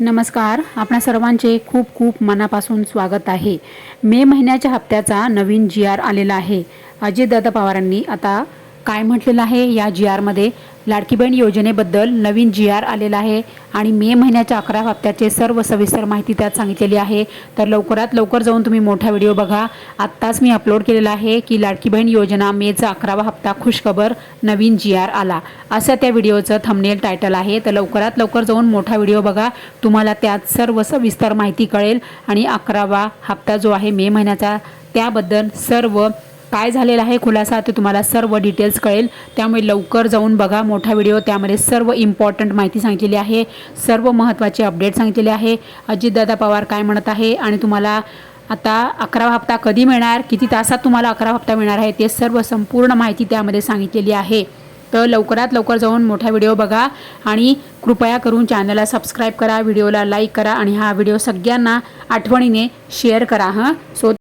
नमस्कार. आपणा सर्वांचे खूप खूप मनापासून स्वागत आहे. मे महिन्याच्या हप्त्याचा नवीन जी आर आलेला आहे. अजितदादा पवारांनी आता काय म्हटलेलं आहे? या जी आरमध्ये लाडकी बहीण योजनेबद्दल नवीन जी आर आलेला आहे आणि मे महिन्याच्या अकरा हप्त्याचे सर्व सविस्तर माहिती त्यात सांगितलेली आहे. तर लवकरात लवकर जाऊन तुम्ही मोठा व्हिडिओ बघा. आत्ताच मी अपलोड केलेला आहे की लाडकी बहीण योजना मेचा अकरावा हप्ता खुशखबर नवीन जी आर आला. असं त्या व्हिडिओचं थंबनेल टायटल आहे. तर लवकरात लवकर जाऊन मोठा व्हिडिओ बघा. तुम्हाला त्यात सर्व सविस्तर माहिती कळेल आणि अकरावा हप्ता जो आहे मे महिन्याचा त्याबद्दल सर्व काय झालेलं आहे खुलासा ते तुम्हाला सर्व डिटेल्स कळेल. त्यामुळे लवकर जाऊन बघा. मोठा व्हिडिओ त्यामध्ये सर्व इम्पॉर्टंट माहिती सांगितलेली आहे. सर्व महत्त्वाचे अपडेट सांगितलेले आहे. अजितदादा पवार काय म्हणत आहे आणि तुम्हाला आता अकरावा हप्ता कधी मिळणार? किती तासात तुम्हाला अकरा हप्ता मिळणार आहे? ते सर्व संपूर्ण माहिती त्यामध्ये सांगितलेली आहे. तर लवकरात लवकर जाऊन मोठा व्हिडिओ बघा आणि कृपया करून चॅनलला सबस्क्राईब करा व्हिडिओला लाईक करा आणि हा व्हिडिओ सगळ्यांना आठवणीने शेअर करा हां? सो